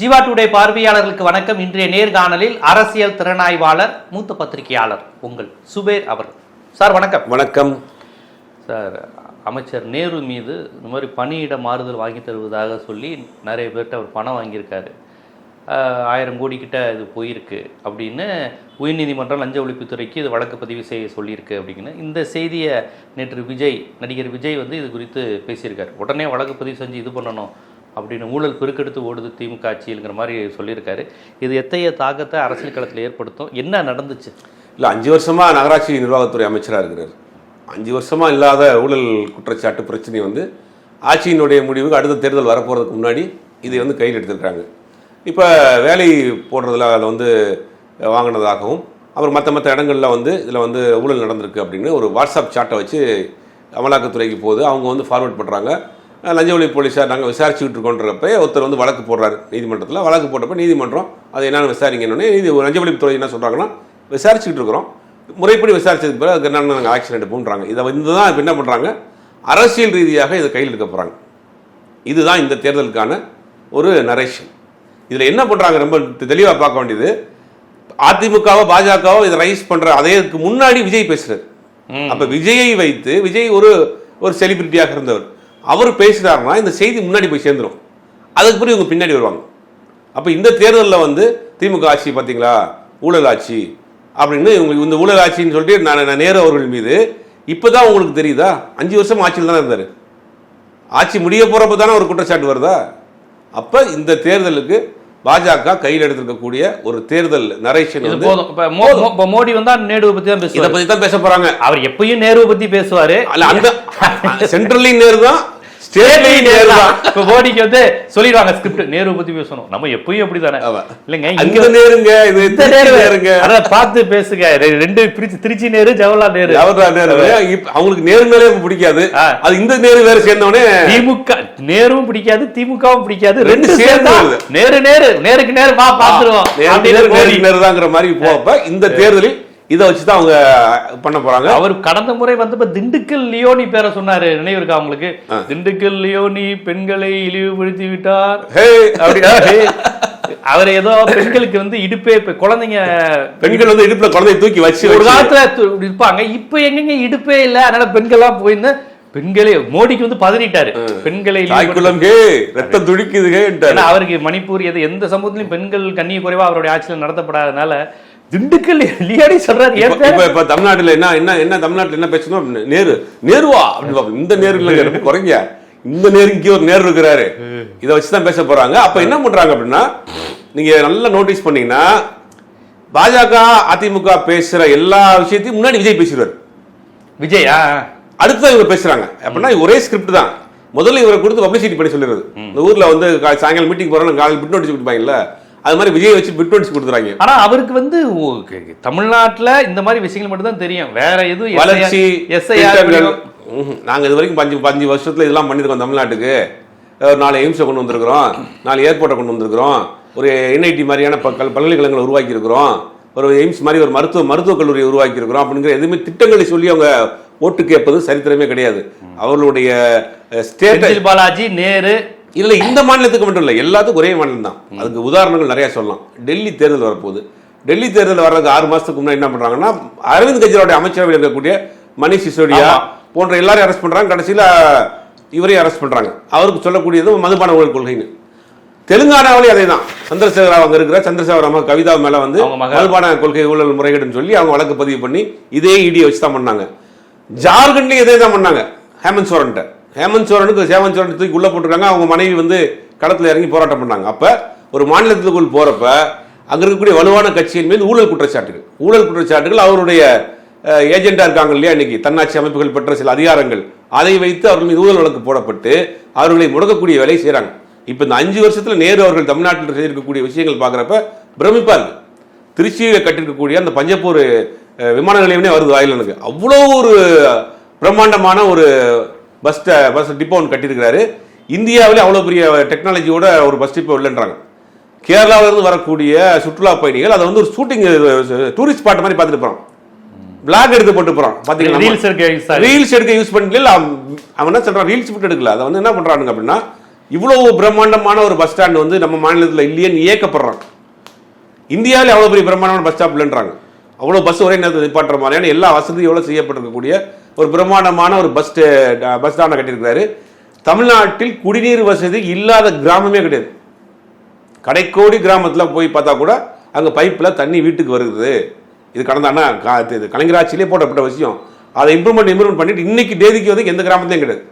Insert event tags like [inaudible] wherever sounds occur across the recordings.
Jeeva today பார்வையாளர்களுக்கு வணக்கம். இன்றைய நேர்காணலில் அரசியல் திறனாய்வாளர் மூத்த பத்திரிகையாளர் உங்கள் சுபேர் அவர்கள். சார் வணக்கம். வணக்கம். சார் அமைச்சர் நேரு மீது இந்த மாதிரி பணியிட மாறுதல் வாங்கி தருவதாக சொல்லி நிறைய பேர்கிட்ட அவர் பணம் வாங்கியிருக்காரு. ஆயிரம் கோடி கிட்ட இது போயிருக்கு அப்படின்னு உயர்நீதிமன்றம் லஞ்ச ஒழிப்புத்துறைக்கு இது வழக்கு பதிவு செய்ய சொல்லியிருக்கு அப்படின்னு. இந்த செய்தியை நேற்று விஜய் நடிகர் விஜய் வந்து இது குறித்து பேசியிருக்காரு. உடனே வழக்கு பதிவு செஞ்சு இது பண்ணணும். அப்படின்னு ஊழல் பெருக்கெடுத்து ஓடுது திமுக ஆட்சிங்கிற மாதிரி சொல்லியிருக்காரு. இது எத்தகைய தாக்கத்தை அரசியல் களத்தில் ஏற்படுத்தும்? என்ன நடந்துச்சு? இல்லை அஞ்சு வருஷமாக நகராட்சி நிர்வாகத்துறை அமைச்சராக இருக்கிறார். அஞ்சு வருஷமாக இல்லாத ஊழல் குற்றச்சாட்டு பிரச்சனை வந்து ஆட்சியினுடைய முடிவுக்கு அடுத்த தேர்தல் வரப்போகிறதுக்கு முன்னாடி இதை வந்து கையில் எடுத்திருக்காங்க இப்போ வேலை போடுறதுல அதில் வந்து வாங்கினதாகவும் அப்புறம் மற்ற மற்ற இடங்களில் வந்து இதில் வந்து ஊழல் நடந்திருக்கு அப்படின்னு ஒரு வாட்ஸ்அப் சாட்டை வச்சு அமலாக்கத்துறைக்கு போகுது. அவங்க வந்து ஃபார்வர்ட் பண்ணுறாங்க லஞ்ச போலீஸார் நாங்கள் விசாரிச்சுக்கிட்டு இருக்கோன்றப்ப ஒருத்தர் வந்து வழக்கு போடுறாரு நீதிமன்றத்தில். வழக்கு போட்டப்ப நீதிமன்றம் அது என்னென்னு விசாரிங்கன்னு நீதி லஞ்ச ஒழிப்புத்துறை என்ன சொல்கிறாங்கன்னா விசாரிச்சுக்கிட்டு இருக்கிறோம். முறைப்படி விசாரிச்சதுக்கு பிறகு அதுக்கு என்னென்ன நாங்கள் ஆக்ஷன் எடுப்போம்ன்றாங்க இதை வந்து தான் இப்போ என்ன பண்ணுறாங்க அரசியல் ரீதியாக இதை கையில் எடுக்க போகிறாங்க இதுதான் இந்த தேர்தலுக்கான ஒரு நரேஷன் இதில் என்ன பண்ணுறாங்க ரொம்ப தெளிவாக பார்க்க வேண்டியது. அதிமுகவோ பாஜகவோ இதை ரைஸ் பண்ணுற அதேக்கு முன்னாடி விஜய் பேசுறாரு. ம். அப்ப விஜயை வைத்து விஜய் ஒரு ஒரு செலிபிரிட்டியாக இருந்தவர். அவர் பேசுறாருன்னா இந்த செய்தி முன்னாடி போய் சேர்ந்துரும். அதுக்கு பிறகு இவங்க பின்னாடி வருவாங்க. அப்ப இந்த தேர்தலில் வந்து திமுக ஆட்சி பார்த்தீங்களா ஊழல் ஆட்சி அப்படின்னு இவங்க இந்த ஊழல் ஆட்சின்னு சொல்லிட்டு நான் நான் நேரு அவர்கள் மீது இப்பதான் உங்களுக்கு தெரியுதா? அஞ்சு வருஷம் ஆட்சியில் தானே இருந்தார். ஆட்சி முடிய போறப்ப தானே ஒரு குற்றச்சாட்டு வருதா? அப்ப இந்த தேர்தலுக்கு பாஜக கையில் எடுத்திருக்கக்கூடிய ஒரு தேர்தல் நரேஷன் இது போதும். இப்ப இப்ப மோடி வந்தா நேருவை பத்தி தான் இதை பேசுவார். பத்தி தான் பேச போறாங்க. அவர் எப்பயும் நேருவை பத்தி பேசுவாரு. அல்ல அந்த [laughs] சென்ட்ரலையும் நேரு தான் ஸ்டேட்லையும் நேரு தான். இப்ப மோடிக்கு வந்து சொல்லிடுவாங்க ஸ்கிரிப்ட் நேரு பத்தி பேசணும் நம்ம எப்பயும் அப்படிதானே ஆமா. இல்லைங்க இங்க நேருங்க இது இந்த நேரு. நேருங்க. அத பார்த்து பேசுங்க. ரெண்டு திருச்சி திருச்சி நேரு ஜவஹர்லால் நேரு. ஜவஹர்லால் நேரு. அவங்களுக்கு நேரு மேலே பிடிக்காது. அது இந்த நேரு வேற சேர்ந்தவனே திமுக நேரும் பிடிக்காது திமுகவும் பிடிக்காது. ரெண்டு சேர்ந்து. நேரு நேரு. நேருக்கு நேரு வா பாத்துருவோம். நேரு நேரு, நேருதாங்கிற மாதிரி போப்ப இந்த தேர்தலில் இதை வச்சு தான் அவங்க பண்ண போறாங்க. அவர் கடந்த முறை வந்தப்ப திண்டுக்கல் லியோனி பேரை சொன்னாரு. நினைவு இருக்கா உங்களுக்கு? திண்டுக்கல் லியோனி பெண்களை இழிவுபடுத்தி விட்டார். அப்படின்னா அவர் ஏதோ பெண்களுக்கு வந்து இடுப்பே இப்ப குழந்தைங்க பெண்கள் வந்து இடுப்புல குழந்தைய தூக்கி வச்சு ஒரு காலத்துல இருப்பாங்க. இப்ப எங்கெங்க இடுப்பே இல்ல அதனால பெண்கள்லாம் போயிருந்து பெண்களே மோடிக்கு வந்து பதறிட்டாரு பெண்களை ரத்தம் துடிக்குது அவருக்கு மணிப்பூர் எது எந்த சமூகத்திலும் பெண்கள் கண்ணிய குறைவா அவருடைய ஆட்சியில் நடத்தப்படாதனால திண்டுக்கல் லியாடி சொல்றாரு. இப்ப இப்ப- தமிழ்நாட்டுல என்ன என்ன என்ன தமிழ்நாட்டுல என்ன பேசணும் அப்படின்னு, நேரு. நேருவா? அப்படின்னு. இந்த நேரு இல்லைங்க ரொம்ப குறைங்க. இந்த நேரு இங்கே ஒரு நேரு இருக்கிறாரு. இதை வச்சு தான் பேச போறாங்க. அப்ப என்ன பண்றாங்க அப்படின்னா நீங்க நல்லா நோட்டீஸ் பண்ணீங்கன்னா பாஜக அதிமுக பேசுற எல்லா விஷயத்தையும் முன்னாடி விஜய் பேசிடுவார். விஜயா அடுத்து இவங்க பேசுறாங்க. அப்படின்னா ஒரே ஸ்கிரிப்ட் தான். முதல்ல இவரை கொடுத்து பப்ளிசிட்டி பண்ணி சொல்லிடுறது. இந்த ஊர்ல வந்து சாயங்காலம் மீட்டிங் போறோம் காலையில் பிட் நோட்டீஸ் கொடுப்பாங்கல்ல. அது மாதிரி விஜய் வச்சு பிட் நோட்டீஸ் கொடுத்துறாங்க. ஆனா அவருக்கு வந்து தமிழ்நாட்டுல இந்த மாதிரி விஷயங்கள் மட்டும் தான் தெரியும். வேற எதுவும் வளர்ச்சி. நாங்க இது வரைக்கும் பஞ்சு பஞ்சு வருஷத்துல இதெல்லாம் பண்ணிருக்கோம் தமிழ்நாட்டுக்கு. ஒரு நாலு எய்ம்ஸை கொண்டு வந்திருக்கிறோம். நாலு ஏர்போர்ட்டை கொண்டு வந்திருக்கிறோம். ஒரு என்ஐடி மாதிரியான பல்கலைக்கழகங்களை உருவாக்கி இருக்கிறோம் ஒரு எய்ம்ஸ் மாதிரி ஒரு மருத்துவ மருத்துவக் கல்லூரியை உருவாக்கி இருக்கிறோம் அப்படிங்கிற எதுவுமே திட்டங்களை சொல்லி அவங்க ஓட்டு கேட்பது சரித்திரமே கிடையாது. அவர்களுடைய செந்தில் பாலாஜி நேரு இல்ல இந்த மாநிலத்துக்கு மட்டும் இல்ல எல்லாத்துக்கும் ஒரே மாநிலம் தான். அதுக்கு உதாரணங்கள் நிறைய சொல்லலாம். டெல்லி தேர்தல் வரப்போகுது. டெல்லி தேர்தல் வர்றதுக்கு ஆறு மாசத்துக்கு முன்னாடி என்ன பண்றாங்கன்னா அரவிந்த் கெஜ்ரிவாலுடைய அமைச்சரவையில் இருக்கக்கூடிய மணிஷ் சிசோடியா. போன்ற எல்லாரையும் அரெஸ்ட் பண்றாங்க. கடைசியில இவரையும் அரெஸ்ட் பண்றாங்க. அவருக்கு சொல்லக்கூடியது மதுபான ஊழல் கொள்கைன்னு. தெலுங்கானாவிலேயே அதே தான் சந்திரசேகர் ராவ் அங்க இருக்கிற சந்திரசேகர் அம்மா கவிதா மேல வந்து அவங்க. மதுபான கொள்கை ஊழல் முறைகேடுன்னு சொல்லி அவங்க வழக்கு பதிவு பண்ணி இதே இடியை வச்சு தான் பண்ணாங்க. ஜார்க்கண்ட்லயும் இதே தான் பண்ணாங்க. ஹேமந்த் சோரன்ட்ட. ஹேமந்த் சோரனுக்கு ஹேமந்த் சோரன் தூக்கி உள்ளே போட்டிருக்காங்க. அவங்க மனைவி வந்து களத்தில் இறங்கி போராட்டம் பண்ணாங்க. அப்போ ஒரு மாநிலத்துக்குள் போகிறப்ப அங்கே இருக்கக்கூடிய வலுவான கட்சியின் மீது ஊழல் குற்றச்சாட்டுகள். ஊழல் குற்றச்சாட்டுகள் அவருடைய ஏஜெண்டாக இருக்காங்க இல்லையா இன்னைக்கு? தன்னாட்சி அமைப்புகள் பெற்ற சில அதிகாரங்கள். அதை வைத்து அவர்கள் மீது ஊழல் வழக்கு போடப்பட்டு அவர்களை முடக்கக்கூடிய வேலையை செய்கிறாங்க இப்போ இந்த அஞ்சு வருஷத்தில் நேரு அவர்கள் தமிழ்நாட்டில் செய்திருக்கக்கூடிய விஷயங்கள் பார்க்குறப்ப பிரமிப்பார் இருக்கு திருச்சியில் கட்டிருக்கக்கூடிய அந்த பஞ்சப்பூர் விமான நிலையமே வருது வாயில் எனக்கு. அவ்வளோ ஒரு பிரம்மாண்டமான ஒரு பஸ் பஸ் டிப்போ ஒன்று கட்டியிருக்கிறாரு. இந்தியாவிலே அவ்வளோ பெரிய டெக்னாலஜியோட ஒரு பஸ் டிப்போ இல்லைன்றாங்க. கேரளாவில இருந்து வரக்கூடிய சுற்றுலா பயணிகள் அதை வந்து ஒரு ஷூட்டிங் டூரிஸ்ட் ஸ்பாட் மாதிரி பார்த்துட்டு போறான். பிளாக் எடுத்து போட்டு போறான். பாத்தீங்களா ரீல்ஸ் sorry. ரீல்ஸ் எடுக்க யூஸ் பண்ணல. அவன் என்ன சொல்றான்? ரீல்ஸ் மட்டும் எடுக்கல. அதை வந்து என்ன பண்றானுங்க அப்படின்னா இவ்வளவு பிரம்மாண்டமான ஒரு பஸ் ஸ்டாண்ட் வந்து நம்ம மாநிலத்தில் இல்லையேன்னு இயக்கப்படுறாங்க இந்தியாவில் அவ்வளோ பெரிய பிரம்மாண்டமான பஸ் ஸ்டாப் இல்லைன்றாங்க. அவ்வளோ பஸ் ஒரே நேரத்தில் நிப்பாட்டுற மாதிரியான எல்லா வசதியோட செய்யப்பட்டிருக்கக்கூடிய ஒரு பிரம்மாண்டமான ஒரு பஸ் பஸ் ஸ்டாண்டை கட்டியிருக்கிறாரு. தமிழ்நாட்டில் குடிநீர் வசதி இல்லாத கிராமமே கிடையாது. கடைக்கோடி கிராமத்தில் போய் பார்த்தா கூட அங்கே பைப்பில் தண்ணி வீட்டுக்கு வருது. இது கடந்த அண்ணா கா- இது கலைஞராட்சியிலே போட்டப்பட்ட போடப்பட்ட விஷயம். அதை இம்ப்ரூவ்மெண்ட் இம்ப்ரூவ்மெண்ட் பண்ணிட்டு இன்னைக்கு தேதிக்கு வந்து எந்த கிராமத்தையும் கிடையாது.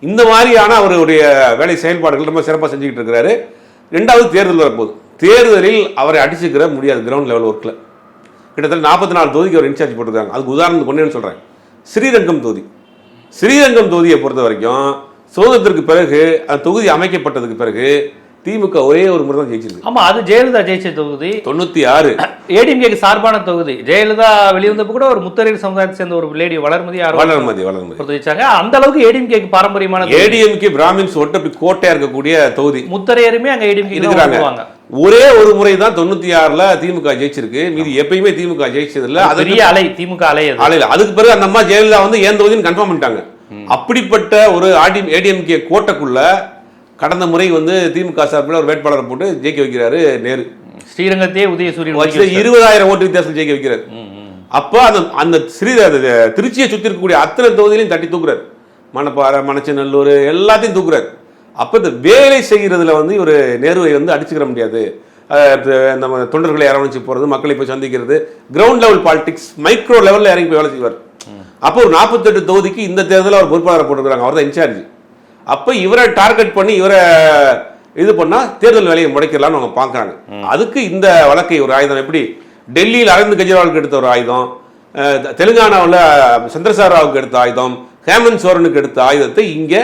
இந்த மாதிரியான அவருடைய வேலை செயல்பாடுகள் ரொம்ப சிறப்பாக செஞ்சுக்கிட்டு இருக்கிறாரு. ரெண்டாவது தேர்தல் வரப்போகுது. தேர்தலில் அவரை அடிச்சுக்கிற முடியாது கிரவுண்ட் லெவல் ஒர்க்கில் கிட்டத்தட்ட நாற்பத்தி நாலு தொகுதிக்கு அவர் இன்சார்ஜ் போட்டிருக்காங்க. அதுக்கு உதாரணத்துக்கு ஒன்றேன்னு சொல்கிறேன் ஸ்ரீரங்கம் தொகுதி. ஸ்ரீரங்கம் தொகுதியை பொறுத்த வரைக்கும் சுதந்திரத்திற்கு பிறகு அந்த தொகுதி அமைக்கப்பட்டதுக்கு பிறகு திமுக ஒரே ஒரு முறை தான் ஜெயிச்சிருக்கு. ஆமா அது ஜெயலலிதா ஜெயிச்ச தொகுதி. தொண்ணூற்றி ஆறு ஏடிஎம்கேக்கு சார்பான தொகுதி. ஜெயலலிதா வெளிவந்தப்ப கூட ஒரு முத்தரையர் சமுதாயத்தை சேர்ந்த ஒரு லேடி வளர்மதி வளர்மதி வளர்மதி. வச்சாங்க அந்த அளவுக்கு ஏடிஎம்கேக்கு பாரம்பரியமான. ஏடிஎம்கே பிராமின்ஸ் ஒட்டப்பி கோட்டையா இருக்கக்கூடிய தொகுதி. முத்தரையருமே அங்க ஏடிஎம்கே இருக்கிறாங்க. ஒரே ஒரு முறை தான் தொண்ணூத்தி ஆறுல திமுக ஜெயிச்சிருக்கு. மீதி எப்பயுமே திமுக ஜெயிச்சது இல்ல பெரிய அலை திமுக அலை அது. ஆலையில அதுக்கு பிறகு அந்த அம்மா ஜெயலலிதா வந்து ஏன் தொகுதின்னு கன்ஃபார்ம் பண்ணிட்டாங்க. அப்படிப்பட்ட ஒரு ஆடி ஏடிஎம்கே கோட்டைக்குள்ள கடந்த முறை வந்து திமுக சார்பில் ஒரு வேட்பாளரை போட்டு ஜெயிக்க வைக்கிறாரு நேரு. ஸ்ரீரங்கத்தையே உதயசூரியன். இருபதாயிரம் ஓட்டு வித்தியாசம் ஜெயிக்க வைக்கிறாரு. அப்ப அந்த அந்த ஸ்ரீ திருச்சியை சுத்தி இருக்கக்கூடிய அத்தனை தொகுதியிலையும் தட்டி தூக்குறாரு. மணப்பாறை மணச்சநல்லூர் எல்லாத்தையும் தூக்குறாரு. அப்ப இந்த வேலை செய்யறதுல வந்து ஒரு நேருவை வந்து அடிச்சுக்கிற முடியாது. நம்ம தொண்டர்களை அரவணைச்சு போறது மக்களை போய் சந்திக்கிறது கிரவுண்ட் லெவல் பாலிடிக்ஸ் மைக்ரோ லெவல்ல இறங்கி போய் வேலை செய்வார். அப்போ ஒரு நாற்பத்தெட்டு தொகுதிக்கு இந்த தேர்தலில் அவர் பொறுப்பாளரை போட்டுருக்காங்க அவர் தான் இன்சார்ஜ் அப்ப இவரை டார்கெட் பண்ணி இவரை இது பண்ணா தேர்தல் வேலையை முடைக்கலாம்னு அவங்க பார்க்கறாங்க. அதுக்கு இந்த வழக்கை ஒரு ஆயுதம் எப்படி? டெல்லியில் அரவிந்த் கெஜ்ரிவாலுக்கு எடுத்த ஒரு ஆயுதம் தெலுங்கானாவில் சந்திரசேகர ராவுக்கு எடுத்த ஆயுதம் ஹேமந்த் சோரனுக்கு எடுத்த ஆயுதத்தை இங்கே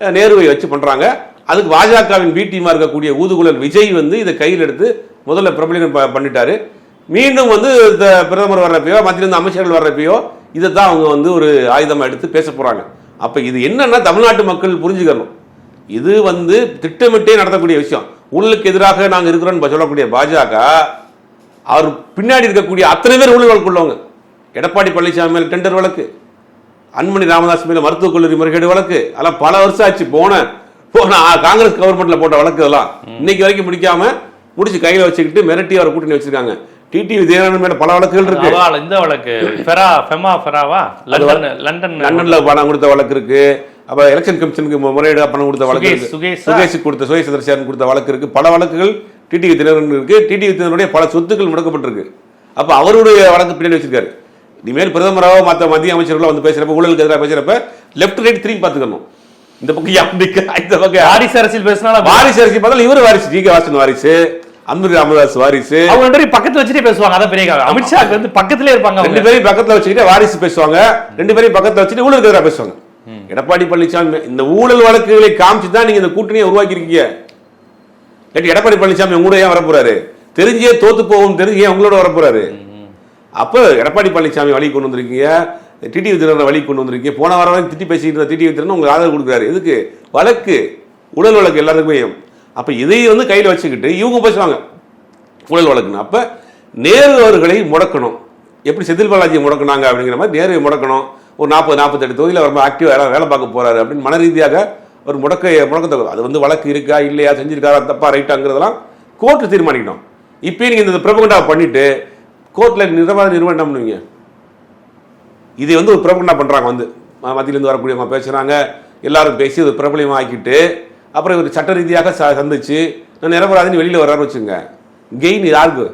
நேருவை வச்சு பண்றாங்க. அதுக்கு பாஜகவின் பி இருக்கக்கூடிய ஊதுகுழல் விஜய் வந்து இதை கையில் எடுத்து முதல்ல பிரபலியம் ப- பண்ணிட்டாரு. மீண்டும் வந்து பிரதமர் வர்றப்பயோ மத்திய இருந்து அமைச்சர்கள் வர்றப்பயோ இதை தான் அவங்க வந்து ஒரு ஆயுதமா எடுத்து பேச போறாங்க. அப்ப இது என்னன்னா தமிழ்நாட்டு மக்கள் புரிஞ்சுக்கணும். இது வந்து திட்டமிட்டே நடத்தக்கூடிய விஷயம். ஊழலுக்கு எதிராக நாங்க இருக்கிறோம்னு சொல்லக்கூடிய பாஜக அவர் பின்னாடி இருக்கக்கூடிய அத்தனை பேர் ஊழல் வழக்குள்ளவங்க. எடப்பாடி பழனிசாமி மேல டெண்டர் வழக்கு அன்மணி ராமதாஸ் மேல மருத்துவக் கல்லூரி முறைகேடு வழக்கு அதெல்லாம் பல வருஷம் ஆச்சு. போன போன காங்கிரஸ் கவர்மெண்ட்ல போட்ட வழக்கு இதெல்லாம். இன்னைக்கு வரைக்கும் முடிக்காம முடிச்சு கையில வச்சுக்கிட்டு மிரட்டி அவர் கூட்டணி வச்சிருக்காங்க. டிடி விஜயநாதன் மேல பல வழக்குகள் இருக்கு. இந்த வழக்கு. ஃபெரா ஃபெமா ஃபெராவா? லண்டன் லண்டன் லண்டன்ல. பணம் கொடுத்த வழக்கு இருக்கு. அப்ப எலெக்ஷன் கமிஷனுக்கு முறையீடு பணம் கொடுத்த வழக்கு இருக்கு. சுகேஷா? கொடுத்த சுகேஷ் சந்திரசேகரன் கொடுத்த வழக்கு இருக்கு. பல வழக்குகள் டிடி வித்தினரன் இருக்கு. டிடி வித்தினருடைய பல சொத்துக்கள் முடக்கப்பட்டிருக்கு. அப்ப அவருடைய வழக்கு பின்னாடி வச்சிருக்காரு. இனிமேல் பிரதமராவோ மற்ற மத்திய அமைச்சர்களோ வந்து பேசுறப்ப ஊழலுக்கு எதிராக பேசுறப்ப லெஃப்ட் ரைட் திரும்பி பார்த்துக்கணும். இந்த பக்கம் இந்த பக்கம் வாரிசு அரசியல் பேசினாலும் வாரிசு அரசி பார்த்தாலும் இவர் வாரிசு. ஜி கே வாசன் வாரிசு. அன்புரி ராமதாஸ் வாரிசு. அவங்க ரெண்டு பேரும் பக்கத்துல வச்சுட்டே பேசுவாங்க அதான் பெரிய காரணம். அமித்ஷாக்கு வந்து பக்கத்திலே இருப்பாங்க ரெண்டு பேரையும் பக்கத்துல வச்சுக்கிட்டு வாரிசு பேசுவாங்க. ரெண்டு பேரையும் பக்கத்துல வச்சுட்டு ஊழலுக்கு எதிராக பேசுவாங்க. எடப்பாடி பழனிசாமி இந்த ஊழல் வழக்குகளை காமிச்சு தான் நீங்க இந்த கூட்டணியை உருவாக்கி இருக்கீங்க எடப்பாடி பழனிசாமி உங்க கூட ஏன் வரப்போறாரு? தெரிஞ்சே தோத்து போகும் தெரிஞ்சு ஏன் உங்களோட வரப்போறாரு? அப்போ எடப்பாடி பழனிசாமி வழி கொண்டு வந்திருக்கீங்க. டிடி வித்திரனை வழி கொண்டு வந்திருக்கீங்க. போன வாரம் திட்டி பேசிட்டு இருந்த டிடி வித்திரன் உங்களுக்கு ஆதரவு கொடுக்குறாரு. எதுக்கு? வழக்கு. ஊழல் வழக்கு எல்லாருக்குமே அப்போ இதை வந்து கையில் வச்சுக்கிட்டு இவங்க பேசுவாங்க ஊழல் வழக்குன்னு. அப்போ நேரு அவர்களை முடக்கணும். எப்படி செந்தில் பாலாஜி முடக்குனாங்க அப்படிங்கிற மாதிரி நேருவை முடக்கணும். ஒரு நாற்பது நாற்பத்தெட்டு தொகுதியில் ரொம்ப ஆக்டிவாக வேலை பார்க்க போகிறாரு அப்படின்னு மன ரீதியாக ஒரு முடக்க முடக்கத்தை அது வந்து வழக்கு இருக்கா இல்லையா செஞ்சிருக்காரா தப்பா ரைட்டாங்கிறதெல்லாம் கோர்ட்டு தீர்மானிக்கணும். இப்போ நீங்கள் இந்த பிரபகண்டா பண்ணிவிட்டு கோர்ட்டில் நிர்வாக நிறுவனம் என்ன பண்ணுவீங்க? இதை வந்து ஒரு பிரபலமா பண்ணுறாங்க வந்து. மத்தியிலேருந்து வரக்கூடியவங்க பேசுகிறாங்க எல்லாரும் பேசி ஒரு பிரபலமா ஆக்கிட்டு அப்புறம் இவர் சட்ட ரீதியாக ச- சந்திச்சு நான் நிரபராதின்னு வெளியில வர்றாரு வச்சுங்க கெயின் யாருக்கு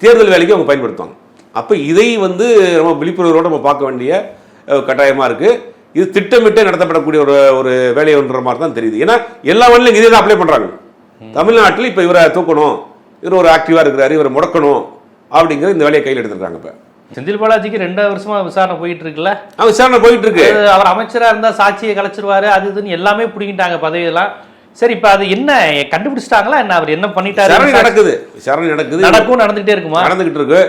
தேர்தல் வேலைக்கு அவங்க பயன்படுத்துவாங்க. அப்போ இதை வந்து நம்ம விழிப்புணர்வோடு நம்ம பார்க்க வேண்டிய அஹ், கட்டாயமா இருக்கு. இது திட்டமிட்டு நடத்தப்படக்கூடிய ஒரு ஒரு வேலை ஒன்ற மாதிரி தான் தெரியுது. ஏன்னா எல்லா வழியிலும் இதே தான் அப்ளை பண்றாங்க. தமிழ்நாட்டில் இப்போ இவரை தூக்கணும் இவர் ஒரு ஆக்டிவா இருக்கிறாரு இவரை முடக்கணும் அப்படிங்கிற இந்த வேலையை கையில் எடுத்துருக்காங்க இப்போ. செந்தில் பாலாஜிக்கு ரெண்டாவது வருஷமா விசாரணை போயிட்டு இருக்குல்ல விசாரணை போயிட்டு இருக்கு அவர் அமைச்சரா இருந்தா சாட்சியை கலைச்சிருவாரு அது இதுன்னு எல்லாமே பிடிங்கிட்டாங்க பதவியெல்லாம். சரி இப்ப அது என்ன கண்டுபிடிச்சிட்டாங்களா என்ன? அவர் என்ன பண்ணிட்டாரு? நடக்குது. விசாரணை நடக்குது. நடக்கும் நடந்துகிட்டே இருக்குமா? நடந்துகிட்டு இருக்கு.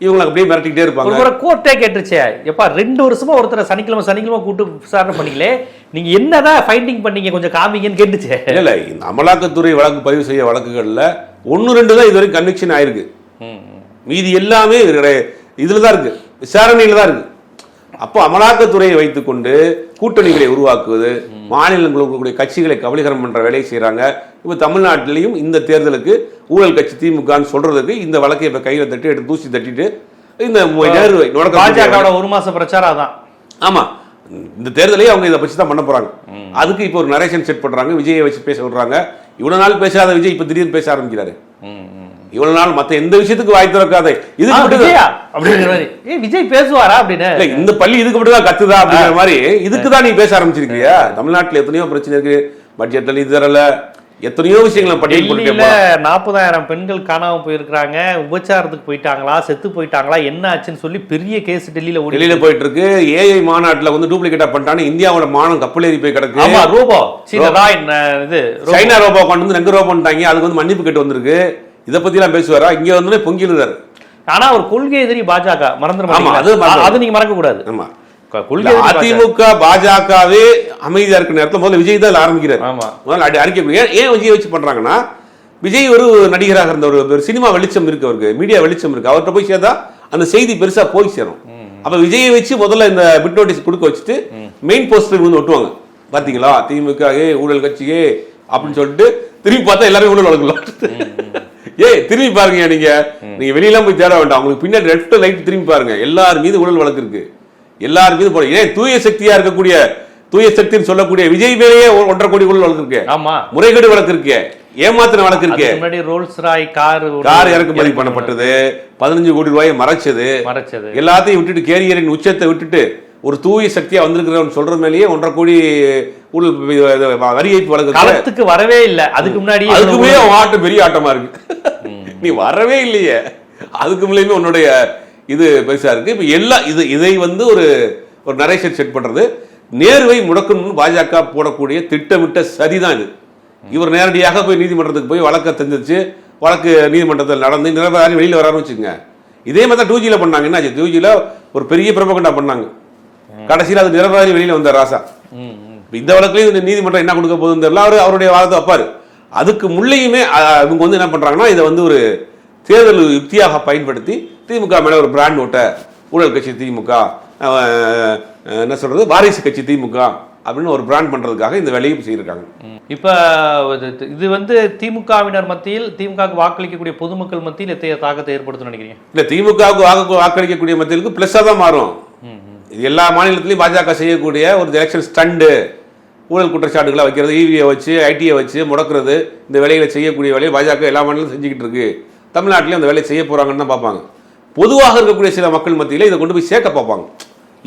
இவங்களை அப்படியே மிரட்டிக்கிட்டே ஒரு இருப்பாங்க. முறை கோர்ட்டே கேட்டுருச்சே. எப்பா ரெண்டு வருஷமா ஒருத்தரை சனிக்கிழமை சனிக்கிழமை கூட்டு விசாரணை பண்ணீங்களே? நீங்க என்னதான் ஃபைண்டிங் பண்ணீங்க? கொஞ்சம் காமிங்கன்னு கேட்டுச்சே. இல்ல இந்த அமலாக்கத்துறை வழக்கு பதிவு செய்ய வழக்குகள்ல ஒன்னு ரெண்டு தான் இதுவரைக்கும் கன்விக்ஷன் ஆயிருக்கு. மீதி எல்லாமே இதுல தான் இருக்கு. விசாரணையில தான் இருக்கு. அப்போ அமலாக்கத்துறையை வைத்துக்கொண்டு கூட்டணிகளை உருவாக்குவது மாநிலங்களில் இருக்கக்கூடிய கட்சிகளை கபலீகரம் பண்ற வேலையை செய்றாங்க. இப்போ தமிழ்நாட்டிலையும் இந்த தேர்தலுக்கு ஊழல் கட்சி திமுகன்னு சொல்றதுக்கு இந்த வழக்கை இப்ப கையில தட்டி எடுத்து தூசி தட்டிட்டு இந்த நேரு பாஜகவோட ஒரு மாச பிரச்சாரம் அதான். ஆமா. இந்த தேர்தலையும் அவங்க இதை வச்சு தான் பண்ண போறாங்க அதுக்கு இப்போ ஒரு நரேஷன் செட் பண்றாங்க. விஜயை வச்சு பேச விடுறாங்க இவ்வளவு நாள் பேசாத விஜய் இப்ப திடீர்னு பேச ஆரம்பிக்கிறாரு. இவ்வளவு நாள் மத்த எந்த விஷயத்துக்கு வாய் திறக்காத. விஜயா அப்படிங்கிற மாதிரி. விஜய் பேசுவாரா அப்படின்னு? இல்ல இந்த பள்ளி இதுக்கு மட்டும் தான் கத்துதா அப்படிங்கிற மாதிரி இதுக்கு தான் நீ பேச ஆரம்பிச்சிருக்கியா தமிழ்நாட்டுல எத்தனையோ பிரச்சனை இருக்கு. பட்ஜெட்ல நிதி தரல. எத்தனையோ விஷயங்களை பட்டியல் டெல்லியில போட்டு நாற்பதாயிரம் பெண்கள் காணாம போயிருக்கிறாங்க. உபச்சாரத்துக்கு போயிட்டாங்களா? செத்து போயிட்டாங்களா? என்ன ஆச்சுன்னு சொல்லி பெரிய கேஸ் டெல்லியில ஓடி வெளியில போயிட்டு இருக்கு ஏஐ மாநாட்டுல வந்து டூப்ளிகேட்டா பண்ணிட்டான்னு இந்தியாவோட மானம் கப்பலேறி போய் கிடக்கு. ஆமா ரூபோ. சீன இது. சைனா ரோபோ கொண்டு வந்து ரெண்டு ரோபோ பண்ணிட்டாங்க அதுக்கு வந்து மன்னிப்பு கேட்டு வந்திருக்கு. இதை எல்லாம் பேசுவாரா? இங்க வந்து பொங்கிடுறாரு ஆனா ஒரு கொள்கை எதிரி பாஜக. மறந்துட ஆமா, மாட்டீங்களா? அது நீங்க மறக்க கூடாது அதிமுக பாஜகவே அமைதியா இருக்கிற நேரத்துல முதல்ல விஜய் தான் ஆரம்பிக்கிறார். ஆமா. முதல்ல அடி அறிக்கை. ஏன் விஜய் வச்சு பண்றாங்கன்னா விஜய் ஒரு நடிகராக இருந்த ஒரு சினிமா வெளிச்சம் இருக்கு அவருக்கு. மீடியா வெளிச்சம் இருக்கு. அவர்கிட்ட போய் சேர்ந்தா அந்த செய்தி பெருசா போய் சேரும். அப்ப விஜயை வச்சு முதல்ல இந்த பிட் நோட்டீஸ் கொடுக்க வச்சுட்டு மெயின் போஸ்டர் வந்து ஒட்டுவாங்க. பாத்தீங்களா? திமுக ஏ ஊழல் கட்சியே அப்படின்னு சொல்லிட்டு திரும்பி பார்த்தா எல்லாரும் ஊழல் வழங்கலாம் ஏய் திரும்பி பாருங்க நீங்க. நீங்க வெளியெல்லாம் போய் தேட வேண்டாம். உங்களுக்கு பின்னாடி ரைட் திரும்பி பாருங்க. எல்லார் மீது ஊழல் வழக்கு இருக்கு. எல்லார் மீது போட ஏன் தூய சக்தியா இருக்கக்கூடிய தூய சக்தின்னு சொல்லக்கூடிய விஜய் மேலேயே ஒன்றரை கோடி ஊழல் வழக்கு இருக்கு ஆமா. முறைகேடு வழக்கு இருக்கு ஏமாத்தின வழக்கு இருக்கு முன்னாடி ரோல்ஸ் ராய் கார் கார் இறக்குமதி பண்ணப்பட்டது. பதினஞ்சு கோடி ரூபாயை மறைச்சது. மறைச்சது. எல்லாத்தையும் விட்டுட்டு கேரியரின் உச்சத்தை விட்டுட்டு ஒரு தூய சக்தியா வந்திருக்கிறவன் சொல்றது மேலேயே ஒன்றரை கோடி வி- வரி ஏய்ப்பு வழக்கு இருக்கு. களத்துக்கு வரவே இல்ல. அதுக்கு முன்னாடி அதுக்கு முன்னாடி உன் ஆட்டம் பெரிய ஆட்டமா இருக்கு. நீ வரவே இல்லையே. அதுக்கு முன்னாடி உன்னுடைய இது பெருசாக இருக்கு. இப்போ எல்லா இது இதை வந்து ஒரு ஒரு நரேஷன் செட் பண்ணுறது நேருவை முடக்கணும்னு பாஜக போடக்கூடிய திட்டமிட்ட சரிதான் இது. இவர் நேரடியாக போய் நீதிமன்றத்துக்கு போய் வழக்கை தெரிஞ்சிச்சு வழக்கு நீதிமன்றத்தில் நடந்து நிரபராதி வெளியில வரான்னு வச்சுக்கோங்க. இதே மாதிரி தான் டூஜியில் பண்ணாங்க. என்னாச்சு? டூஜியில் ஒரு பெரிய பிரபகண்டா பண்ணாங்க. கடைசியில் அது நிரபராதி வெளியில வந்தார் ராசா. இந்த வழக்குலையும் இந்த நீதிமன்றம் என்ன கொடுக்க போகுதுன்னு தெரியல. அவர் அவருடைய வாதத்தை வைப்பார். அதுக்கு முள்ளையுமே இவங்க வந்து என்ன பண்றாங்கன்னா இதை வந்து ஒரு தேர்தல் யுக்தியாக பயன்படுத்தி திமுக மேல ஒரு பிராண்ட் ஓட்ட ஊழல் கட்சி திமுக என்ன சொல்றது வாரிசு கட்சி திமுக அப்படின்னு ஒரு பிராண்ட் பண்றதுக்காக இந்த வேலையும் செய்திருக்காங்க. இப்ப இது- வந்து திமுகவினர் மத்தியில் திமுகவுக்கு வாக்களிக்கக்கூடிய பொதுமக்கள் மத்தியில் எத்தகைய தாக்கத்தை ஏற்படுத்தும் நினைக்கிறீங்க? இல்ல திமுகவுக்கு வாக்கு வாக்களிக்கக்கூடிய மத்தியிலுக்கு பிளஸ்ஸாக தான் மாறும். இது எல்லா மாநிலத்திலையும் பாஜக செய்யக்கூடிய ஒரு எலெக்ஷன் ஸ்டண்டு ஊழல் குற்றச்சாட்டுகளை வைக்கிறது ஈவியை வச்சு ஐடியை வச்சு முடக்கிறது இந்த வேலைகளை செய்யக்கூடிய வேலையை பாஜக எல்லா மாநிலத்திலும் செஞ்சுக்கிட்டு இருக்கு. தமிழ்நாட்டிலையும் அந்த வேலையை செய்ய போறாங்கன்னு தான் பார்ப்பாங்க. பொதுவாக இருக்கக்கூடிய சில மக்கள் மத்தியில் இதை கொண்டு போய் சேர்க்க பார்ப்பாங்க.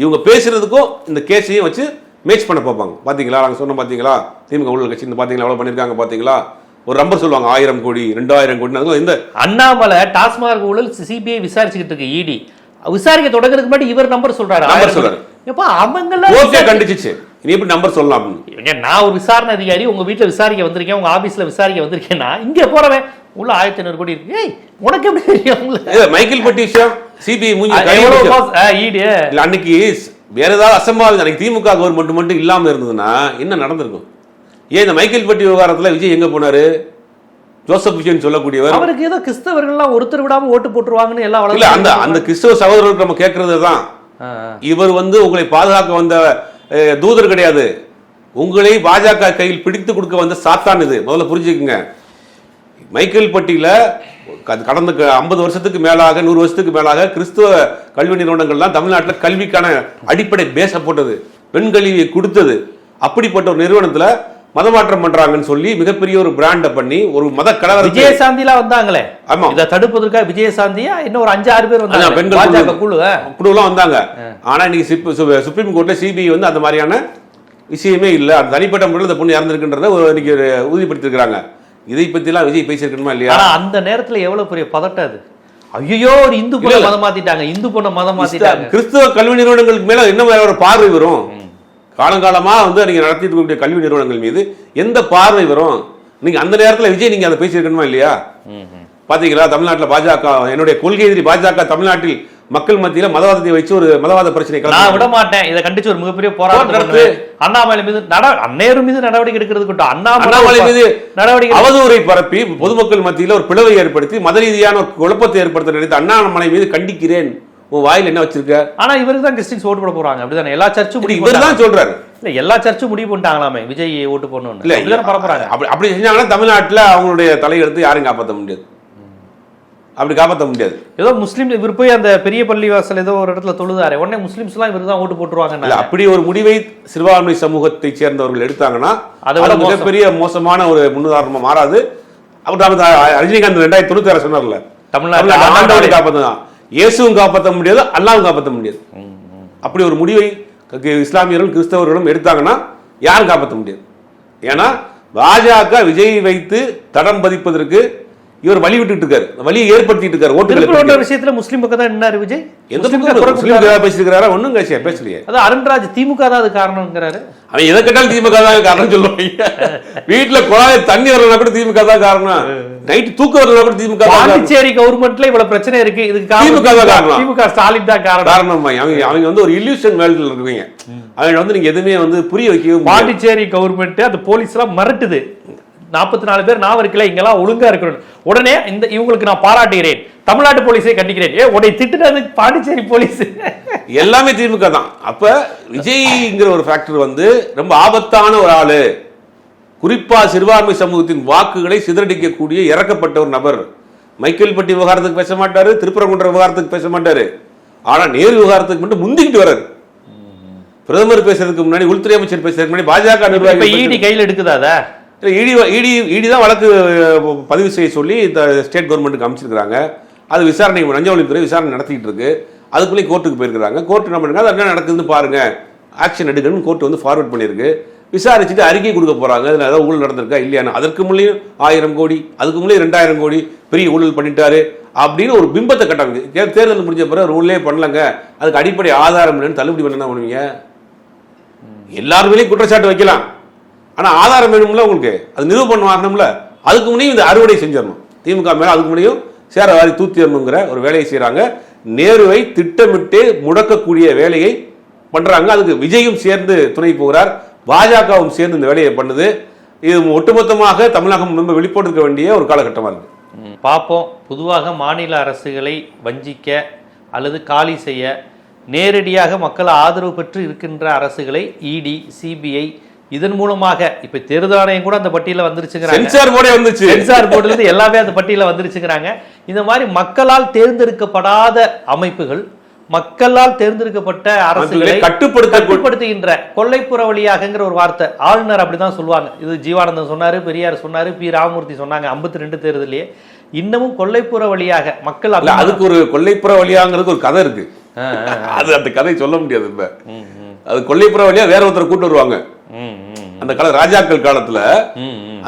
இவங்க பேசுறதுக்கும் இந்த கேஸையும் வச்சு மேட்ச் பண்ண பார்ப்பாங்க. பாத்தீங்களா? நாங்கள் சொன்னோம் பாத்தீங்களா? திமுக ஊழல் கட்சி இந்த பாத்தீங்களா? எவ்வளவு பண்ணியிருக்காங்க பாத்தீங்களா? ஒரு நம்பர் சொல்லுவாங்க ஆயிரம் கோடி ரெண்டாயிரம் கோடி இந்த அண்ணாமலை டாஸ்மாக் ஊழல் சிபிஐ விசாரிச்சுக்கிட்டு இருக்கு இடி விசாரிக்க தொடங்குறதுக்கு முன்னாடி இவர் நம்பர் சொல்றாரு ஆயிரம் சொல்றாரு. எப்பா அவங்க கோர்ட்டே கண்டிச்சிச்சு. இனி எப்படி நம்பர் சொல்லலாம்? ஏங்க, நான் ஒரு விசாரணை அதிகாரி உங்க வீட்ல விசாரிக்க வந்திருக்கேன் உங்க ஆபீஸ்ல விசாரிக்க வந்திருக்கேன்னா இங்க போறவன். உள்ள ஆயிரத்தி ஐநூறு கோடி இருக்கு. ஏய் உனக்கு எப்படி தெரியும் மைக்கேல் பட்டி விஷயம் சிபிஐ மூஞ்சி அன்னைக்கு வேற ஏதாவது அசம்பாவிதம் அன்னைக்கு திமுக கவர்மெண்ட் மட்டும் இல்லாம இருந்ததுன்னா என்ன நடந்திருக்கும்? ஏன் இந்த மைக்கேல் பட்டி விவகாரத்துல விஜய் எங்க போனாரு? ஜோசப் விஜயன் சொல்லக்கூடியவர். அவருக்கு ஏதோ கிறிஸ்தவர்கள்லாம் ஒருத்தர் விடாம ஓட்டு போட்டுருவாங்கன்னு எல்லாம் இல்ல அந்த அந்த கிறிஸ்தவ சகோதரர்களுக்கு நம்ம கேட்கறது தான். இவர் வந்து உங்களை பாதுகாக்க வந்த தூதர் கிடையாது. உங்களை பாஜக கையில் பிடித்து கொடுக்க வந்த சாத்தான் இது. முதல்ல புரிஞ்சுக்குங்க. மைக்கேல் பட்டியில் க- கடந்த ஐம்பது வருஷத்துக்கு மேலாக நூறு வருஷத்துக்கு மேலாக கிறிஸ்துவ கல்வி நிறுவனங்கள்லாம் தமிழ்நாட்டில் கல்விக்கான அடிப்படை பேச போட்டது. பெண் கல்வியை கொடுத்தது. அப்படிப்பட்ட ஒரு நிறுவனத்துல மதமாற்றம் பண்றாங்கன்னு சொல்லி மிகப்பெரிய ஒரு பிராண்டை பண்ணி ஒரு மத கலவரத்தை விஜயசாந்திலாம் வந்தாங்களே. ஆமா. இதை தடுப்பதற்காக விஜயசாந்தியா? இன்னும் ஒரு அஞ்சு ஆறு பேர் வந்தாங்க பெண்கள் குழு. குழுலாம் வந்தாங்க. ஆனா இன்னைக்கு சுப்ரீம் கோர்ட்ல சிபிஐ வந்து அந்த மாதிரியான விஷயமே இல்ல. அந்த தனிப்பட்ட முறையில் இந்த பொண்ணு இறந்திருக்குன்றத ஒரு இன்னைக்கு ஒரு உறுதிப்படுத்திருக்காங்க இதை பத்திலாம் விஜய் பேசியிருக்கணுமா இல்லையா? அந்த நேரத்துல எவ்வளவு பெரிய பதட்டம் அது? ஐயோ ஒரு இந்து பொண்ணை. மதம் மாத்திட்டாங்க. இந்து பொண்ணை மதம் மாத்திட்டாங்க. கிறிஸ்தவ கல்வி நிறுவனங்களுக்கு மேல என்ன மாதிரி ஒரு பார்வை வரும்? காலங்காலமா வந்து நீங்க நடத்திட்டு இருக்கக்கூடிய கல்வி நிறுவனங்கள் மீது எந்த பார்வை வரும்? நீங்க அந்த நேரத்துல விஜய் நீங்க அதை பேசியிருக்கணுமா இல்லையா. பாத்தீங்களா? தமிழ்நாட்டுல பாஜக என்னுடைய கொள்கை எதிரி பாஜக தமிழ்நாட்டில் மக்கள் மத்தியில மதவாதத்தை வச்சு ஒரு மதவாத பிரச்சனை நான் விட மாட்டேன் இதை கண்டிச்சு ஒரு மிகப்பெரிய போராட்டம். அண்ணாமலை மீது அந்நேரு மீது நடவடிக்கை எடுக்கிறது கூட்டம். அண்ணாமலை அண்ணாமலை மீது நடவடிக்கை அவதூறை பரப்பி பொதுமக்கள் மத்தியில் ஒரு பிளவை ஏற்படுத்தி மத ரீதியான ஒரு குழப்பத்தை ஏற்படுத்த நினைத்த அண்ணாமலை மீது கண்டிக்கிறேன். உன் வாயில் என்ன வச்சிருக்க? ஆனா இவருக்கு தான் கிறிஸ்டின்ஸ் ஓட்டு போட போறாங்க. அப்படிதானே? எல்லா சர்ச்சும் முடிவு இவர் தான் சொல்றாரு. இல்ல எல்லா சர்ச்சும் முடிவு பண்ணிட்டாங்களாமே. விஜய் ஓட்டு போடணும்னு. இல்ல அப்படிதானே பரப்புறாங்க. அப்படி அப்படி செஞ்சாங்கன்னா தமிழ்நாட்டுல அவங்களுடைய தலையெடுத்து யாரும் காப்பாற்ற முடியாது. அப்படி காப்பாற்ற முடியாது. ஏதோ முஸ்லீம் இவர் போய் அந்த பெரிய பள்ளி வாசல் ஏதோ ஒரு இடத்துல தொழுதாரு. உடனே முஸ்லிம்ஸ் எல்லாம் இவருக்கு தான் ஓட்டு போட்டுருவாங்க அப்படி ஒரு முடிவை சிறுபான்மை சமூகத்தை சேர்ந்தவர்கள் எடுத்தாங்கன்னா அதை விட அது மிகப்பெரிய மோசமான ஒரு முன்னுதாரணமா மாறாது. த- ரஜினிகாந்த் ரெண்டாயிரத்தி தொண்ணூத்தி ஆறு சொன்னார்ல தமிழ்நாட்டுல தமிழ்நாட்டுல ஆண்டவனை இயேசுவும் காப்பாற்ற முடியாது அல்லாவும் காப்பாற்ற முடியாது. அப்படி ஒரு முடிவை க- இஸ்லாமியர்களும் கிறிஸ்தவர்களும் எடுத்தாங்கன்னா யாரும் காப்பாற்ற முடியாது. ஏன்னா பாஜக விஜய் வைத்து தடம் பதிப்பதற்கு இவர் வழி விட்டுட்டு இருக்காரு. வழியை ஏற்படுத்திட்டு இருக்காரு. ஓட்டுகளை. விஷயத்துல முஸ்லீம் பக்கம் தான் நின்னாரு விஜய். எந்த பக்கம். பேசிருக்கிறாரா ஒன்றும் பேச பேசலையே. அது அருண்ராஜ் திமுக தான் அது காரணம்ங்கிறாரு. அவன் எதை கேட்டாலும் திமுக தான் காரணம் சொல்லுவாங்க. [laughs] வீட்டுல குழாய தண்ணி வரலனா கூட திமுக தான் காரணம். நைட்டு தூக்கம் வரலனா கூட திமுக. பாண்டிச்சேரி கவர்மெண்ட்ல இவ்வளவு பிரச்சனை இருக்கு. இதுக்கு திமுக தான் காரணம். திமுக ஸ்டாலின் தான் காரணம். காரணம் அவங்க அவங்க வந்து ஒரு இல்லூஷன் வேர்ல்டில் இருக்குவீங்க. அவங்க வந்து நீங்க எதுவுமே வந்து புரிய முடியாது. பாண்டிச்சேரி கவர்மெண்ட் அந்த போலீஸ் எல்லாம் மிரட்டுது. நாற்பத்தி நாலு பேர் நான் இருக்கல இங்கெல்லாம் ஒழுங்கா இருக்கணும். உடனே இந்த இவங்களுக்கு நான் பாராட்டுகிறேன். தமிழ்நாட்டு போலீஸை கண்டிக்கிறேன். ஏ உடைய திட்டுனது பாண்டிச்சேரி போலீஸ். எல்லாமே திமுக தான். அப்ப விஜய்ங்கிற ஒரு ஃபேக்டர் வந்து ரொம்ப ஆபத்தான ஒரு ஆளு. குறிப்பா சிறுபான்மை சமூகத்தின் வாக்குகளை சிதறடிக்கக்கூடிய இறக்கப்பட்ட ஒரு நபர். மைக்கேல்பட்டி விவகாரத்துக்கு பேச மாட்டாரு திருப்பரங்குன்ற விவகாரத்துக்கு பேச மாட்டாரு. ஆனா நேரு விவகாரத்துக்கு மட்டும் முந்திக்கிட்டு வர்றாரு. பிரதமர் பேசுறதுக்கு முன்னாடி உள்துறை அமைச்சர் பேசுறதுக்கு முன்னாடி பாஜக நிர்வாகி இடி கையில் எடுக்குதா இல்லை இடி இடி இடி தான் வழக்கு பதிவு செய்ய சொல்லி இந்த ஸ்டேட் கவர்மெண்ட்டுக்கு அமைச்சிருக்காங்க அது விசாரணை நஞ்சவழித்துறை விசாரணை நடத்திக்கிட்டு இருக்கு. அதுக்குள்ளேயே கோர்ட்டுக்கு போயிருக்கிறாங்க. கோர்ட் என்ன பண்ணுங்க அது என்ன நடக்குதுன்னு பாருங்கள் ஆக்ஷன் எடுக்கணும்னு கோர்ட் வந்து ஃபார்வர்ட் பண்ணியிருக்கு. விசாரிச்சுட்டு அறிக்கை கொடுக்க போகிறாங்க அதில் ஏதாவது ஊழல் நடந்திருக்கா இல்லையான்னு அதற்கு முன்னேயும் ஆயிரம் கோடி அதுக்கு முன்னே ரெண்டாயிரம் கோடி பெரிய ஊழல் பண்ணிட்டாரு அப்படின்னு ஒரு பிம்பத்தை கட்டாங்க தே- தேர்தல் முடிஞ்ச பிறகு ரூல்லே பண்ணலங்க. அதுக்கு அடிப்படை ஆதாரம் இல்லைன்னு தள்ளுபடி பண்ண என்ன பண்ணுவீங்க எல்லாருமே குற்றச்சாட்டு வைக்கலாம். ஆனால் ஆதாரம் வேணும்ல உங்களுக்கு? அது நிரூபணம் ஆகணும்ல அதுக்கு முன்னையும் இந்த அறுவடை செஞ்சிடணும். திமுக மேலே அதுக்கு முன்னையும் சேர வாரி தூத்திடணுங்கிற ஒரு வேலையை செய்கிறாங்க நேருவை திட்டமிட்டு முடக்கக்கூடிய வேலையை பண்ணுறாங்க அதுக்கு விஜயும் சேர்ந்து துணை போகிறார். பாஜகவும் சேர்ந்து இந்த வேலையை பண்ணுது. இது ஒட்டுமொத்தமாக தமிழகம் ரொம்ப வெளிப்பட்டு இருக்க வேண்டிய ஒரு காலகட்டமாக இருக்கு. பார்ப்போம். பொதுவாக மாநில அரசுகளை வஞ்சிக்க அல்லது காலி செய்ய நேரடியாக மக்கள் ஆதரவு பெற்று இருக்கின்ற அரசுகளை இடி சிபிஐ இதன் மூலமாக இப்ப தேர்தல் ஆணையம் கூட அந்த பட்டியல வந்துருச்சுங்கிறாங்க. சென்சார் போர்டே வந்துச்சு. சென்சார் போர்டுல இருந்து எல்லாமே அந்த பட்டியல வந்துருச்சுங்கிறாங்க. இந்த மாதிரி மக்களால் தேர்ந்தெடுக்கப்படாத அமைப்புகள் மக்களால் தேர்ந்தெடுக்கப்பட்ட அரசுகளை கட்டுப்படுத்த கட்டுப்படுத்துகின்ற கொல்லைப்புற வழியாகங்கிற ஒரு வார்த்தை. ஆளுநர் அப்படிதான் சொல்லுவாங்க. இது ஜீவானந்தம் சொன்னாரு பெரியார் சொன்னாரு பி. ராமமூர்த்தி சொன்னாங்க 52 ரெண்டு தேர்தலையே இன்னமும் கொல்லைப்புற வழியாக மக்கள் அதுக்கு ஒரு கொல்லைப்புற வழியாங்கிறதுக்கு ஒரு கதை இருக்கு. அது அந்த கதை சொல்ல முடியாது இப்ப. அது கொல்லைப்புற வழியா வேற ஒருத்தர் கூட்டு வருவாங்க. அந்த கால ராஜாக்கள் காலத்துல.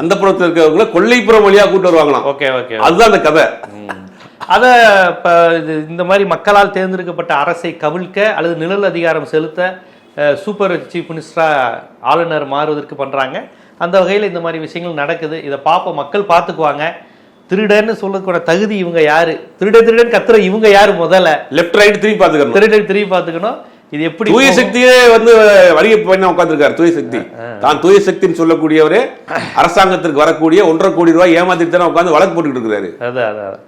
அந்த புறத்துல இருக்கிறவங்கள கொல்லைப்புறம் வழியா கூட்டு வருவாங்களாம். ஓகே ஓகே அதுதான் அந்த கதை. அத இப்ப இது இந்த மாதிரி மக்களால் தேர்ந்தெடுக்கப்பட்ட அரசை கவிழ்க்க அல்லது நிழல் அதிகாரம் செலுத்த சூப்பர் சீஃப் மினிஸ்டரா ஆளுநர் மாறுவதற்கு பண்றாங்க. அந்த வகையில் இந்த மாதிரி விஷயங்கள் நடக்குது. இதை பார்ப்போம் மக்கள் பார்த்துக்குவாங்க திருடன்னு சொல்லக்கூட தகுதி இவங்க யாரு? திருட திருடன் கத்துற இவங்க யாரு முதல்ல? லெஃப்ட் ரைட் திரும்பி பாத்துக்கணும். திருடன் திரும்பி பார்த்துக்கணும் இது எப்படி தூய? சக்தியே வந்து வரிய பண்ண உட்காந்துருக்காரு தூய சக்தி தான் தூய சக்தின்னு சொல்லக்கூடியவரே அரசாங்கத்திற்கு வரக்கூடிய ஒன்றரை கோடி ரூபாய் ஏமாத்திட்டு தானே உட்காந்து வழக்கு போட்டுக்கிட்டு இருக்கிறாரு அதான் அதான்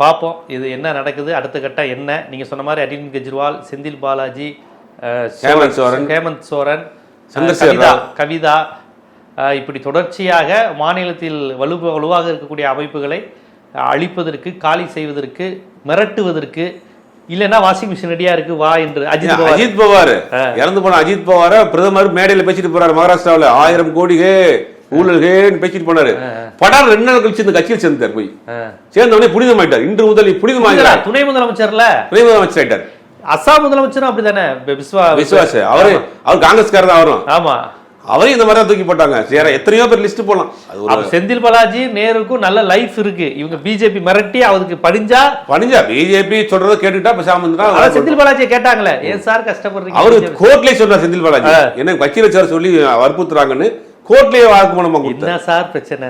பார்ப்போம் இது என்ன நடக்குது அடுத்த கட்டம் என்ன நீங்க சொன்ன மாதிரி அரவிந்த் கெஜ்ரிவால் செந்தில் பாலாஜி ஹேமந்த் சோரன். ஹேமந்த் சோரன் கவிதா. கவிதா இப்படி தொடர்ச்சியாக மாநிலத்தில் வலு வலுவாக இருக்கக்கூடிய அமைப்புகளை அழிப்பதற்கு காலி செய்வதற்கு மிரட்டுவதற்கு இல்லைன்னா வாஷிங் மிஷின் ரெடியா இருக்கு வா என்று அஜித் அஜித் பவார். இறந்து போன அஜித் பவார பிரதமர் மேடையில பேசிட்டு போறாரு மகாராஷ்டிராவுல. ஆயிரம் கோடி ஹே ஊழல் ஹேன்னு பேசிட்டு போனாரு. படம் ரெண்டு நாள் கழிச்சு இந்த கட்சியில் சேர்ந்தார் போய். அஹ். சேர்ந்த உடனே புனிதமாயிட்டார். இன்று முதல் நீ புனிதமாகிறார் துணை முதலமைச்சர்ல? துணை முதலமைச்சர் ஆயிட்டார் அஸ்ஸாம் முதலமைச்சரும் அப்படிதானே? விஸ்வா விசுவாஸ் அவரு அவர் காங்கிரஸ்காரர் தான் அவரும். ஆமா. அவரையும் இந்த மாதிரி தான் தூக்கி போட்டாங்க. சரி எத்தனையோ பேர் லிஸ்ட் போலாம் அது செந்தில் பாலாஜி நேருக்கும் நல்ல லைஃப் இருக்கு. இவங்க பிஜேபி மிரட்டி அவருக்கு படிஞ்சா பணிஞ்சா பிஜேபி சொல்றத கேட்டுட்டா பேசாம இருந்தா செந்தில் பாலாஜியை கேட்டாங்களே. ஏன் சார் கஷ்டப்படுறீங்க? அவரு? கோர்ட்லயே சொல்றாரு செந்தில் பாலாஜி. என்ன கட்சியில சார் சொல்லி வற்புறுத்துறாங்கன்னு கோர்ட்லயே வாக்குமூலமா கொடுத்தாரு. என்ன சார் பிரச்சனை?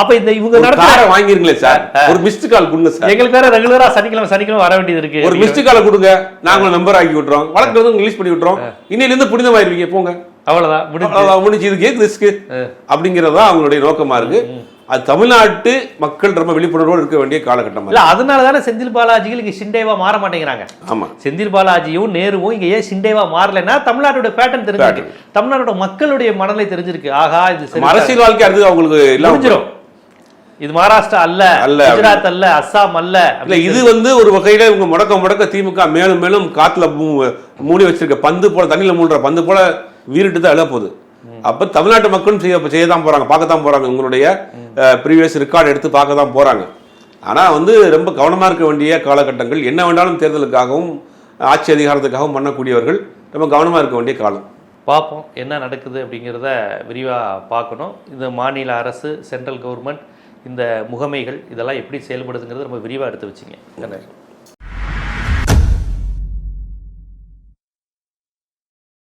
அப்ப இந்த இவங்க நடத்த காரை வாங்கிருங்களே சார். ஒரு மிஸ்டு கால் கொடுங்க சார். எங்களுக்கு வேற ரெகுலரா சனிக்கிழமை சனிக்கிழமை வர வேண்டியது இருக்கு. ஒரு மிஸ்டு காலை கொடுங்க. நாங்களும் மெம்பர் ஆக்கி விட்டுறோம். வழக்கு வந்து ரிலீஸ் பண்ணி விட்டுறோம். இன்னையில இருந்து புனிதமாயிருவீங்க. போங்க. அவ்வளவுதான் முடிஞ்சு. அவ்வளவுதான் முடிஞ்சு. இதுக்கு ரிஸ்க் அப்படிங்கறதா அவங்களுடைய நோக்கமா இருக்கு. அது தமிழ்நாட்டு மக்கள் ரொம்ப விழிப்புணர்வோடு இருக்க வேண்டிய காலகட்டம் இல்ல அதனால தானே செந்தில் பாலாஜிகள் இங்க சிண்டேவா மாற மாட்டேங்கிறாங்க. ஆமா. செந்தில் பாலாஜியும் நேருவும் இங்க ஏன் சிண்டேவா மாறலைன்னா தமிழ்நாட்டோட பேட்டர்ன் தெரிஞ்சிருக்கு. தமிழ்நாட்டோட மக்களுடைய மனநிலை தெரிஞ்சிருக்கு. ஆகா இது அரசியல் வாழ்க்கை அடுத்து அவங்களுக்கு இல்லாம முடிஞ்சிரும். இது மகாராஷ்டிரா அல்ல அல்ல. குஜராத் அல்ல அஸ்ஸாம் அல்ல இல்ல இது வந்து ஒரு வகையில இவங்க முடக்க முடக்க திமுக மேலும் மேலும் காத்துல மூடி வச்சிருக்க பந்து போல தண்ணியில மூழ்ற பந்து போல வீறிட்டு தான் எழப்போகுது. அப்ப தமிழ்நாட்டு மக்களும் செய்ய செய்ய தான் போறாங்க. பார்க்க தான் போறாங்க. உங்களுடைய ப்ரீவியஸ் ரெக்கார்டு எடுத்து பார்க்க தான் போறாங்க. ஆனா வந்து ரொம்ப கவனமா இருக்க வேண்டிய காலகட்டங்கள் என்ன வேண்டாலும் தேர்தலுக்காகவும் ஆட்சி அதிகாரத்துக்காகவும் பண்ணக்கூடியவர்கள் ரொம்ப கவனமா இருக்க வேண்டிய காலம். பார்ப்போம். என்ன நடக்குது அப்படிங்கிறத விரிவாக பார்க்கணும். இந்த மாநில அரசு சென்ட்ரல் கவர்மெண்ட் இந்த முகமைகள் இதெல்லாம் எப்படி செயல்படுதுங்கிறத ரொம்ப விரிவாக எடுத்து வச்சிங்க.